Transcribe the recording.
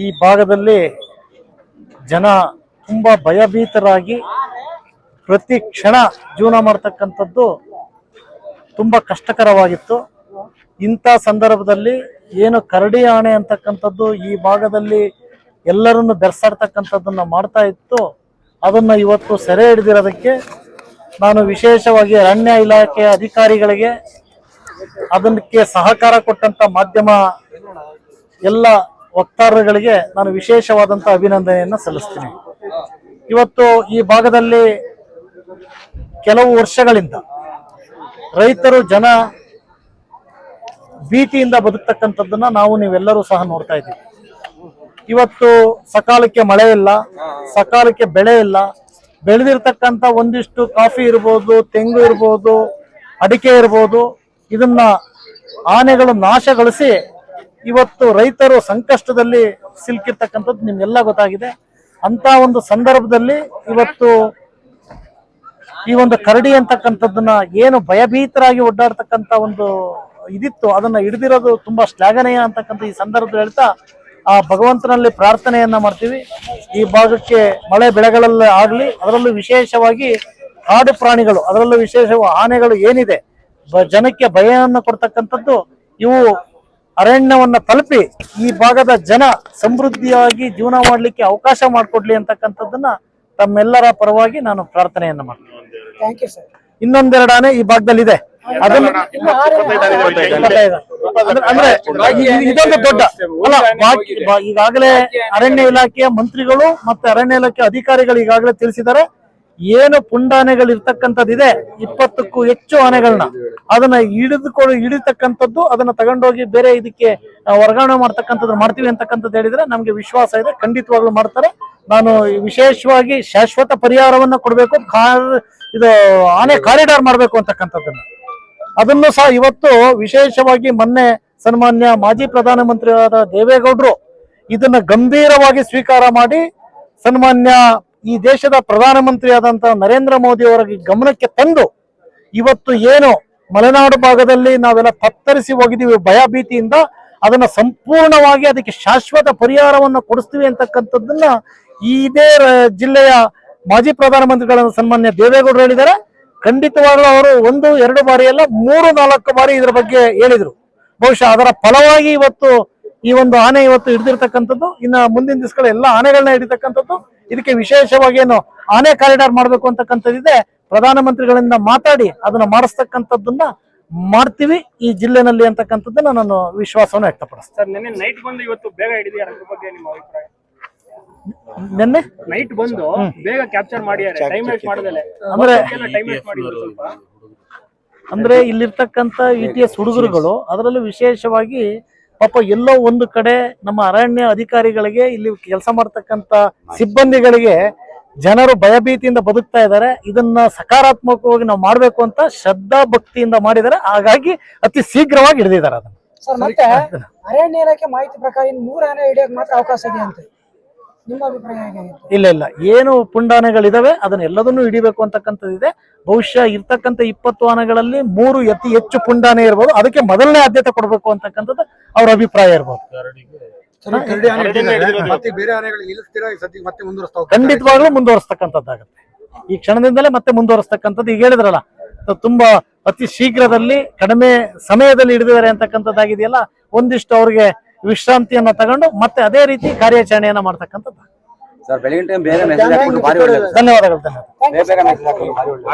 ಈ ಭಾಗದಲ್ಲಿ ಜನ ತುಂಬಾ ಭಯಭೀತರಾಗಿ ಪ್ರತಿ ಕ್ಷಣ ಜೀವನ ಮಾಡ್ತಕ್ಕಂಥದ್ದು ತುಂಬಾ ಕಷ್ಟಕರವಾಗಿತ್ತು. ಇಂಥ ಸಂದರ್ಭದಲ್ಲಿ ಏನು ಕರಡಿ ಆಣೆ ಅಂತಕ್ಕಂಥದ್ದು ಈ ಭಾಗದಲ್ಲಿ ಎಲ್ಲರನ್ನು ಬೆರೆಸಾಡ್ತಕ್ಕಂಥದ್ದನ್ನ ಮಾಡ್ತಾ ಇತ್ತು. ಅದನ್ನ ಇವತ್ತು ಸೆರೆ ಹಿಡಿದಿರೋದಕ್ಕೆ ನಾನು ವಿಶೇಷವಾಗಿ ಅರಣ್ಯ ಇಲಾಖೆಯ ಅಧಿಕಾರಿಗಳಿಗೆ ಅದಕ್ಕೆ ಸಹಕಾರ ಕೊಟ್ಟಂತ ಮಾಧ್ಯಮ ಎಲ್ಲ ವಕ್ತಾರರುಗಳಿಗೆ ನಾನು ವಿಶೇಷವಾದಂತ ಅಭಿನಂದನೆಯನ್ನು ಸಲ್ಲಿಸ್ತೀನಿ. ಇವತ್ತು ಈ ಭಾಗದಲ್ಲಿ ಕೆಲವು ವರ್ಷಗಳಿಂದ ರೈತರು ಜನ ಭೀತಿಯಿಂದ ಬದುಕ್ತಕ್ಕಂಥದ್ದನ್ನ ನಾವು ನೀವೆಲ್ಲರೂ ಸಹ ನೋಡ್ತಾ ಇದ್ದೀವಿ. ಇವತ್ತು ಸಕಾಲಕ್ಕೆ ಮಳೆ ಇಲ್ಲ, ಸಕಾಲಕ್ಕೆ ಬೆಳೆ ಇಲ್ಲ ಬೆಳೆದಿರ್ತಕ್ಕಂಥ ಒಂದಿಷ್ಟು ಕಾಫಿ ಇರ್ಬೋದು, ತೆಂಗು ಇರ್ಬೋದು, ಅಡಿಕೆ ಇರ್ಬೋದು, ಇದನ್ನ ಆನೆಗಳು ನಾಶಗೊಳಿಸಿ ಇವತ್ತು ರೈತರು ಸಂಕಷ್ಟದಲ್ಲಿ ಸಿಲ್ಕಿರ್ತಕ್ಕಂಥದ್ದು ನಿಮ್ಗೆಲ್ಲ ಗೊತ್ತಾಗಿದೆ. ಅಂತ ಒಂದು ಸಂದರ್ಭದಲ್ಲಿ ಇವತ್ತು ಈ ಒಂದು ಕರಡಿ ಅಂತಕ್ಕಂಥದ್ದನ್ನ ಏನು ಭಯಭೀತರಾಗಿ ಒಡ್ಡಾಡ್ತಕ್ಕಂಥ ಒಂದು ಇದಿತ್ತು, ಅದನ್ನ ಹಿಡಿದಿರೋದು ತುಂಬಾ ಶ್ಲಾಘನೀಯ ಅಂತಕ್ಕಂಥ ಈ ಸಂದರ್ಭದಲ್ಲಿ ಹೇಳ್ತಾ ಆ ಭಗವಂತನಲ್ಲಿ ಪ್ರಾರ್ಥನೆಯನ್ನ ಮಾಡ್ತೀವಿ. ಈ ಭಾಗಕ್ಕೆ ಮಳೆ ಬೆಳೆಗಳಲ್ಲಿ ಆಗಲಿ ಅದರಲ್ಲೂ ವಿಶೇಷವಾಗಿ ಕಾಡು ಪ್ರಾಣಿಗಳು ಅದರಲ್ಲೂ ವಿಶೇಷ ಆನೆಗಳು ಏನಿದೆ ಜನಕ್ಕೆ ಭಯವನ್ನು ಕೊಡ್ತಕ್ಕಂಥದ್ದು ಇವು ಅರಣ್ಯವನ್ನ ತಲುಪಿ ಈ ಭಾಗದ ಜನ ಸಮೃದ್ಧಿಯಾಗಿ ಜೀವನ ಮಾಡಲಿಕ್ಕೆ ಅವಕಾಶ ಮಾಡಿಕೊಡ್ಲಿ ಅಂತಕ್ಕಂಥದ್ದನ್ನ ತಮ್ಮೆಲ್ಲರ ಪರವಾಗಿ ನಾನು ಪ್ರಾರ್ಥನೆಯನ್ನು ಮಾಡ್ತೀನಿ. ಇನ್ನೊಂದೆರಡು ಆನೆ ಈ ಭಾಗದಲ್ಲಿ ಇದೆ. ಅಂದ್ರೆ- ಇದೊಂದು ದೊಡ್ಡ ಅಲ್ಲ ಈಗಾಗಲೇ ಅರಣ್ಯ ಇಲಾಖೆಯ ಮಂತ್ರಿಗಳು ಮತ್ತೆ ಅರಣ್ಯ ಇಲಾಖೆ ಅಧಿಕಾರಿಗಳು ಈಗಾಗಲೇ ತಿಳಿಸಿದ್ದಾರೆ. ಏನು ಪುಂಡಾನೆಗಳು ಇರ್ತಕ್ಕಂಥದ್ದಿದೆ ಇಪ್ಪತ್ತಕ್ಕೂ ಹೆಚ್ಚು ಆನೆಗಳನ್ನ ಅದನ್ನ ಹಿಡಿದುಕೊಂಡು ಹಿಡಿತಕ್ಕಂಥದ್ದು ಅದನ್ನ ತಗೊಂಡೋಗಿ ಬೇರೆ ಇದಕ್ಕೆ ವರ್ಗಾವಣೆ ಮಾಡ್ತಕ್ಕಂಥದ್ದು ಮಾಡ್ತೀವಿ ಅಂತಕ್ಕಂಥದ್ದು ಹೇಳಿದ್ರೆ ನಮ್ಗೆ ವಿಶ್ವಾಸ ಇದೆ ಖಂಡಿತವಾಗ್ಲೂ ಮಾಡ್ತಾರೆ. ನಾನು ವಿಶೇಷವಾಗಿ ಶಾಶ್ವತ ಪರಿಹಾರವನ್ನ ಕೊಡಬೇಕು ಕಾರ್ ಇದು ಆನೆ ಕಾರಿಡಾರ್ ಮಾಡಬೇಕು ಅಂತಕ್ಕಂಥದ್ದನ್ನ. ಅದನ್ನು ಸಹ ಇವತ್ತು ವಿಶೇಷವಾಗಿ ಮೊನ್ನೆ ಸನ್ಮಾನ್ಯ ಮಾಜಿ ಪ್ರಧಾನಮಂತ್ರಿಯಾದ ದೇವೇಗೌಡರು ಇದನ್ನ ಗಂಭೀರವಾಗಿ ಸ್ವೀಕಾರ ಮಾಡಿ ಸನ್ಮಾನ್ಯ ಈ ದೇಶದ ಪ್ರಧಾನಮಂತ್ರಿಯಾದಂತಹ ನರೇಂದ್ರ ಮೋದಿ ಅವರ ಗಮನಕ್ಕೆ ತಂದು ಇವತ್ತು ಏನು ಮಲೆನಾಡು ಭಾಗದಲ್ಲಿ ನಾವೆಲ್ಲ ತತ್ತರಿಸಿ ಹೋಗಿದ್ದೀವಿ ಭಯ ಭೀತಿಯಿಂದ, ಅದನ್ನ ಸಂಪೂರ್ಣವಾಗಿ ಅದಕ್ಕೆ ಶಾಶ್ವತ ಪರಿಹಾರವನ್ನು ಕೊಡಿಸ್ತೀವಿ ಅಂತಕ್ಕಂಥದ್ದನ್ನ ಇದೇ ಜಿಲ್ಲೆಯ ಮಾಜಿ ಪ್ರಧಾನಮಂತ್ರಿಗಳಾದ ಸನ್ಮಾನ್ಯ ದೇವೇಗೌಡರು ಹೇಳಿದ್ದಾರೆ. ಖಂಡಿತವಾಗ್ಲೂ ಅವರು ಒಂದು, ಎರಡು ಬಾರಿ ಅಲ್ಲ, ಮೂರು, ನಾಲ್ಕು ಬಾರಿ ಇದ್ರ ಬಗ್ಗೆ ಹೇಳಿದ್ರು. ಬಹುಶಃ ಅದರ ಫಲವಾಗಿ ಇವತ್ತು ಈ ಒಂದು ಆನೆ ಇವತ್ತು ಹಿಡಿದಿರ್ತಕ್ಕಂಥದ್ದು, ಇನ್ನ ಮುಂದಿನ ದಿವಸಗಳ ಎಲ್ಲ ಆನೆಗಳನ್ನ ಹಿಡಿತಕ್ಕಂಥದ್ದು, ಇದಕ್ಕೆ ವಿಶೇಷವಾಗಿ ಏನು ಆನೆ ಕಾರಿಡಾರ್ ಮಾಡಬೇಕು ಅಂತಕ್ಕಂಥದ್ದಿದೆ. ಪ್ರಧಾನಮಂತ್ರಿಗಳಿಂದ ಮಾತಾಡಿ ಅದನ್ನ ಮಾಡಿಸ್ತಕ್ಕಂಥದ್ದನ್ನ ಮಾಡ್ತೀವಿ. ಈ ಜಿಲ್ಲೆನಲ್ಲಿ ಅಂತಕ್ಕಂಥದ್ದನ್ನ ನಾನು ವಿಶ್ವಾಸವನ್ನು ವ್ಯಕ್ತಪಡಿಸ್ತೇನೆ. ನೈಟ್ ಬಂದು ಇವತ್ತು ಬೇಗ ಬಗ್ಗೆ ನಿಮ್ಮ ಅಭಿಪ್ರಾಯ? ನಿನ್ನೆ? ನೈಟ್ ಬಂದು ಬೇಗ ಕ್ಯಾಪ್ಚರ್ ಮಾಡಿದ್ದಾರೆ. ಟೈಮ್ ವೇಸ್ಟ್ ಮಾಡದಲೆ ಅಂದ್ರೆ ಟೈಮ್ ವೇಸ್ಟ್ ಮಾಡಿದ್ರು ಸ್ವಲ್ಪ. ಅಂದ್ರೆ ಇಲ್ಲಿರ್ತಕ್ಕಂಥ ಇ ಟಿ ಎಸ್ ಹುಡುಗರುಗಳು ಅದರಲ್ಲೂ ವಿಶೇಷವಾಗಿ ಪಾಪ ಎಲ್ಲೋ ಒಂದು ಕಡೆ ನಮ್ಮ ಅರಣ್ಯ ಅಧಿಕಾರಿಗಳಿಗೆ ಇಲ್ಲಿ ಕೆಲಸ ಮಾಡ್ತಕ್ಕಂತ ಸಿಬ್ಬಂದಿಗಳಿಗೆ ಜನರು ಭಯಭೀತಿಯಿಂದ ಬದುಕ್ತಾ ಇದ್ದಾರೆ. ಇದನ್ನ ಸಕಾರಾತ್ಮಕವಾಗಿ ನಾವು ಮಾಡ್ಬೇಕು ಅಂತ ಶ್ರದ್ಧಾ ಭಕ್ತಿಯಿಂದ ಮಾಡಿದ್ದಾರೆ. ಹಾಗಾಗಿ ಅತಿ ಶೀಘ್ರವಾಗಿ ಹಿಡಿದಿದ್ದಾರೆ ಅದನ್ನ. ಸರ್ ಮತ್ತೆ ಅರಣ್ಯ ಇಲಾಖೆ ಮಾಹಿತಿ ಪ್ರಕಾರ ಇನ್ನು ಮೂರು ಆನೆ ಹಿಡಿಯೋಕೆ ಮಾತ್ರ ಅವಕಾಶ ಇದೆ ಅಂತ ಇಲ್ಲ ಇಲ್ಲ. ಏನು ಪುಂಡಾನೆಗಳಿದಾವೆ ಅದನ್ನ ಎಲ್ಲದನ್ನು ಹಿಡಿಬೇಕು ಅಂತಕ್ಕಂಥದ್ದಿದೆ. ಬಹುಶಃ ಇರ್ತಕ್ಕಂಥ ಇಪ್ಪತ್ತು ಆನೆಗಳಲ್ಲಿ ಮೂರು ಅತಿ ಹೆಚ್ಚು ಪುಂಡಾನೆ ಇರ್ಬೋದು. ಅದಕ್ಕೆ ಮೊದಲನೇ ಆದ್ಯತೆ ಕೊಡಬೇಕು ಅಂತಕ್ಕಂಥದ್ದು ಅವ್ರ ಅಭಿಪ್ರಾಯ ಇರ್ಬೋದು. ಖಂಡಿತವಾಗ್ಲು ಮುಂದುವರಿಸ್ತಕ್ಕಂಥದ್ದಾಗತ್ತೆ. ಈ ಕ್ಷಣದಿಂದಲೇ ಮತ್ತೆ ಮುಂದುವರಿಸ್ತಕ್ಕಂಥದ್ದು ಈಗ ಹೇಳಿದ್ರಲ್ಲ ತುಂಬಾ ಅತಿ ಶೀಘ್ರದಲ್ಲಿ ಕಡಿಮೆ ಸಮಯದಲ್ಲಿ ಹಿಡಿದಿದ್ದಾರೆ ಅಂತಕ್ಕಂಥದ್ದಾಗಿದೆಯಲ್ಲ ಒಂದಿಷ್ಟು ಅವ್ರಿಗೆ ವಿಶ್ರಾಂತಿಯನ್ನ ತಗೊಂಡು ಮತ್ತೆ ಅದೇ ರೀತಿ ಕಾರ್ಯಾಚರಣೆಯನ್ನ ಮಾಡ್ತಕ್ಕಂಥದ್ದು. ಸರ್ ಬೆಳಗಿನ ಟೈಮ್ ಬೇಗ ಮೆಸೇಜ್ ಹಾಕೊಂಡು ಭಾರಿ ಒಳ್ಳೆಯದು ಧನ್ಯವಾದಗಳು ಧನ್ಯವಾದ ಬೇಗ ಬೇಗ ಮೆಸೇಜ್ ಹಾಕೊಂಡು ಭಾರಿ ಒಳ್ಳೆಯದು